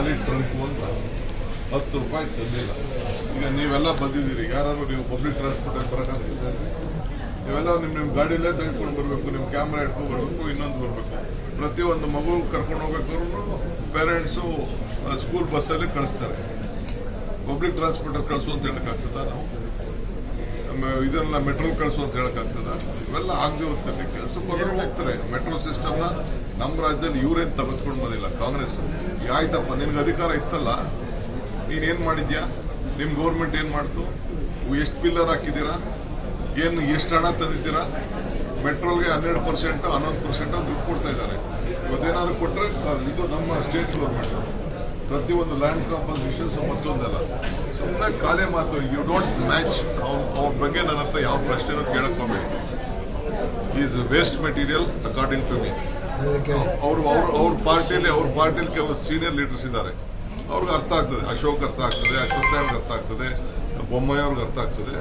ಖಾಲಿ ಟ್ರಂಕು ಅಂತ ಹತ್ತು ರೂಪಾಯಿ ತಂದಿಲ್ಲ. ಈಗ ನೀವೆಲ್ಲ ಬಂದಿದ್ದೀರಿ ಯಾರು ನೀವು ಪಬ್ಲಿಕ್ ಟ್ರಾನ್ಸ್ಪೋರ್ಟ್ ಬರೋಕ್ಕಾಗ್ತದೆ ನೀವೆಲ್ಲ ನಿಮ್ಮ ನಿಮ್ಮ ಗಾಡಿಯಲ್ಲೇ ತೆಗೆದುಕೊಂಡು ಬರಬೇಕು ನಿಮ್ಮ ಕ್ಯಾಮ್ರಾ ಇಟ್ಕೊಂಡು ಬರಬೇಕು, ಇನ್ನೊಂದು ಬರಬೇಕು. ಪ್ರತಿಯೊಂದು ಮಗು ಕರ್ಕೊಂಡು ಹೋಗ್ಬೇಕಾದ್ರು ಪೇರೆಂಟ್ಸು ಸ್ಕೂಲ್ ಬಸ್ಸಲ್ಲಿ ಕಳಿಸ್ತಾರೆ. ಪಬ್ಲಿಕ್ ಟ್ರಾನ್ಸ್ಪೋರ್ಟಲ್ಲಿ ಕಳಿಸು ಅಂತ ಹೇಳಕ್ಕಾಗ್ತದ ನಾವು? ಇದನ್ನ ಮೆಟ್ರೋ ಕಳಿಸು ಅಂತ ಹೇಳಕ್ಕಾಗ್ತದ? ಇವೆಲ್ಲ ಆಗದಿರುತ್ತೆ ಕೆಲಸ ಬರೋರು ಹೋಗ್ತಾರೆ. ಮೆಟ್ರೋ ಸಿಸ್ಟಮ್ನ ನಮ್ಮ ರಾಜ್ಯದಲ್ಲಿ ಇವ್ರೇನ್ ತೆಗೆದುಕೊಂಡು ಬಂದಿಲ್ಲ? ಕಾಂಗ್ರೆಸ್. ಆಯ್ತಪ್ಪ, ನಿನ್ಗೆ ಅಧಿಕಾರ ಇತ್ತಲ್ಲ? ನೀನೇನ್ ಮಾಡಿದ್ಯಾ? ನಿಮ್ ಗೌರ್ಮೆಂಟ್ ಏನ್ ಮಾಡ್ತು? ಎಷ್ಟು ಪಿಲ್ಲರ್ ಹಾಕಿದ್ದೀರಾ? ಏನು, ಎಷ್ಟು ಹಣ ತಂದಿದ್ದೀರಾ? ಮೆಟ್ರೋಲ್ಗೆ ಹನ್ನೆರಡು ಪರ್ಸೆಂಟ್, ಹನ್ನೊಂದು ಪರ್ಸೆಂಟ್ ದುಡ್ಡು ಕೊಡ್ತಾ ಇದ್ದಾರೆ. ಇವತ್ತೇನಾದ್ರು ಕೊಟ್ರೆ ಇದು ನಮ್ಮ ಸ್ಟೇಟ್ ಗೌರ್ಮೆಂಟ್ ಪ್ರತಿಯೊಂದು ಲ್ಯಾಂಡ್ ಕಾಂಪೋಸಿಷನ್ಸ್ ಮತ್ತೊಂದಲ್ಲ. ಸುಮ್ಮನೆ ಖಾಲಿ ಮಾತು ಯು ಡೋಂಟ್ ಮ್ಯಾಚ್ ಅವ್ರ ಬಗ್ಗೆ ನನ್ನ ಹತ್ರ ಯಾವ ಪ್ರಶ್ನೆನೂ ಕೇಳಕ್ ಹೋಗ್ಬೇಡಿ is waste material according to me ಅವರು ಅವ್ರ ಅವ್ರ ಪಾರ್ಟಿಯಲ್ಲಿ ಅವ್ರ ಪಾರ್ಟಿಯಲ್ಲಿ ಕೆಲವು ಸೀನಿಯರ್ ಲೀಡರ್ಸ್ ಇದ್ದಾರೆ. ಅವ್ರಿಗೆ ಅರ್ಥ ಆಗ್ತದೆ. ಅಶೋಕ್ ಅರ್ಥ ಆಗ್ತದೆ ಅಶ್ವತ್ಥ್ ಅರ್ಥ ಆಗ್ತದೆ ಬೊಮ್ಮಾಯಿ ಅವ್ರಿಗೆ ಅರ್ಥ ಆಗ್ತದೆ.